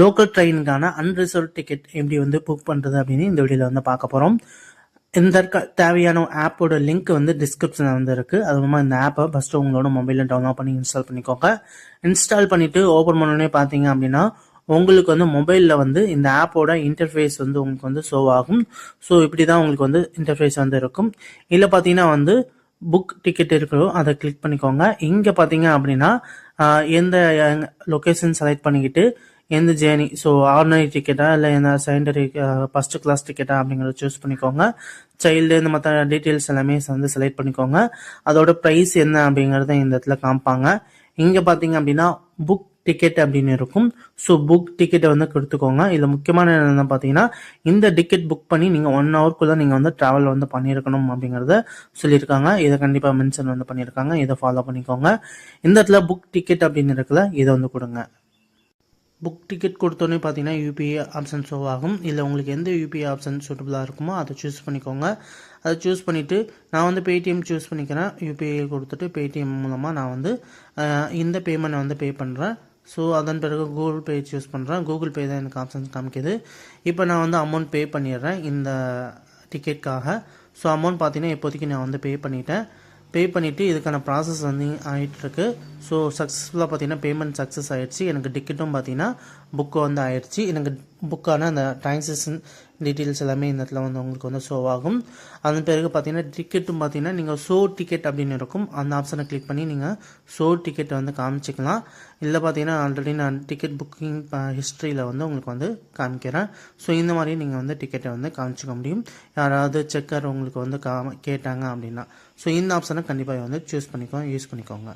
Local ட்ரெயினுக்கான unreserved ticket எப்படி வந்து book பண்ணுறது அப்படின்னு இந்த வீடியோவில் வந்து பார்க்க போகிறோம் இந்த தேவையான ஆப்போட லிங்க் வந்து டிஸ்கிரிப்ஷனில் வந்து இருக்குது அது மூலமாக இந்த ஆப்பை ஃபஸ்ட்டு உங்களோட மொபைலில் டவுன்லோட் பண்ணி இன்ஸ்டால் பண்ணிக்கோங்க. இன்ஸ்டால் பண்ணிவிட்டு ஓப்பன் பண்ணோடனே பார்த்தீங்க அப்படின்னா உங்களுக்கு வந்து மொபைலில் வந்து இந்த ஆப்போட இன்டர்ஃபேஸ் வந்து உங்களுக்கு வந்து ஷோ ஆகும். ஸோ இப்படி தான் உங்களுக்கு வந்து இன்டர்ஃபேஸ் வந்து இருக்கும். இல்லை பார்த்தீங்கன்னா வந்து புக் டிக்கெட் இருக்கிறோ அதை கிளிக் பண்ணிக்கோங்க. இங்கே பார்த்தீங்க அப்படின்னா எந்த லொக்கேஷன் செலக்ட் பண்ணிக்கிட்டு எந்த ஜேர்னி ஸோ ஆர்டினரி டிக்கெட்டா இல்லை என்ன செகண்டரி ஃபஸ்ட்டு கிளாஸ் டிக்கெட்டா அப்படிங்கிறத சூஸ் பண்ணிக்கோங்க. சைல்டு இந்த மற்ற டீட்டெயில்ஸ் எல்லாமே வந்து செலக்ட் பண்ணிக்கோங்க. அதோட ப்ரைஸ் என்ன அப்படிங்கிறத இந்த இடத்துல காமிப்பாங்க. இங்கே பார்த்தீங்க அப்படின்னா புக் டிக்கெட் அப்படின்னு இருக்கும். ஸோ புக் டிக்கெட்டை வந்து கொடுத்துக்கோங்க. இதில் முக்கியமான என்ன பார்த்தீங்கன்னா இந்த டிக்கெட் புக் பண்ணி நீங்கள் ஒன் ஹவர்க்குள்ளே நீங்கள் வந்து ட்ராவல் வந்து பண்ணியிருக்கணும் அப்படிங்கிறத சொல்லியிருக்காங்க. இதை கண்டிப்பாக மென்ஷன் வந்து பண்ணியிருக்காங்க. இதை ஃபாலோ பண்ணிக்கோங்க. இந்த இடத்துல புக் டிக்கெட் அப்படின்னு இருக்குல்ல இதை வந்து கொடுங்க. புக் டிக்கெட் கொடுத்தோன்னே பார்த்தீங்கன்னா யூபிஐ ஆப்ஷன் ஷோ ஆகும். இல்லை உங்களுக்கு எந்த யூபிஐ ஆப்ஷன் சூட்டபுளாக இருக்குமோ அதை சூஸ் பண்ணிக்கோங்க. அதை சூஸ் பண்ணிவிட்டு நான் வந்து பேடிஎம் சூஸ் பண்ணிக்கிறேன். யூபிஐ கொடுத்துட்டு பேடிஎம் மூலமாக நான் வந்து இந்த பேமெண்ட்டை வந்து பே பண்ணுறேன் ஸோ அதன் பிறகு கூகுள் பே சூஸ் பண்ணுறேன் கூகுள் பே தான் எனக்கு ஆப்ஷன் காமிக்கிது. இப்போ நான் வந்து அமௌண்ட் பே பண்ணிடுறேன் இந்த டிக்கெட்காக ஸோ அமௌண்ட் பார்த்தீங்கன்னா இப்போதைக்கு நான் வந்து பே பண்ணிட்டேன். பே பண்ணிவிட்டு இதுக்கான ப்ராசஸ் வந்து ஆகிட்டுருக்கு ஸோ சக்ஸஸ்ஃபுல்லாக பார்த்தீங்கன்னா பேமெண்ட் சக்ஸஸ் ஆயிடுச்சு. எனக்கு டிக்கெட்டும் பார்த்தீங்கன்னா புக்கு வந்து ஆயிடுச்சு. எனக்கு புக்கான அந்த டிரான்சாக்ஷன் டீட்டெயில்ஸ் எல்லாமே இந்த இடத்துல வந்து உங்களுக்கு வந்து ஷோ ஆகும். அதன் பிறகு பார்த்தீங்கன்னா டிக்கெட்டும் பார்த்தீங்கன்னா நீங்கள் ஷோ டிக்கெட் அப்படின்னு இருக்கும். அந்த ஆப்ஷனை கிளிக் பண்ணி நீங்கள் ஷோ டிக்கெட்டை வந்து காமிச்சிக்கலாம். இல்லை பார்த்தீங்கன்னா ஆல்ரெடி நான் டிக்கெட் புக்கிங் ஹிஸ்ட்ரியில் வந்து உங்களுக்கு வந்து காமிக்கிறேன். ஸோ இந்த மாதிரி நீங்கள் வந்து டிக்கெட்டை வந்து காமிச்சிக்க முடியும். யாராவது செக்கர் உங்களுக்கு வந்து காம கேட்டாங்க அப்படின்னா. ஸோ இந்த ஆப்ஷனை கண்டிப்பாக வந்து சூஸ் பண்ணிக்கோங்க யூஸ் பண்ணிக்கோங்க.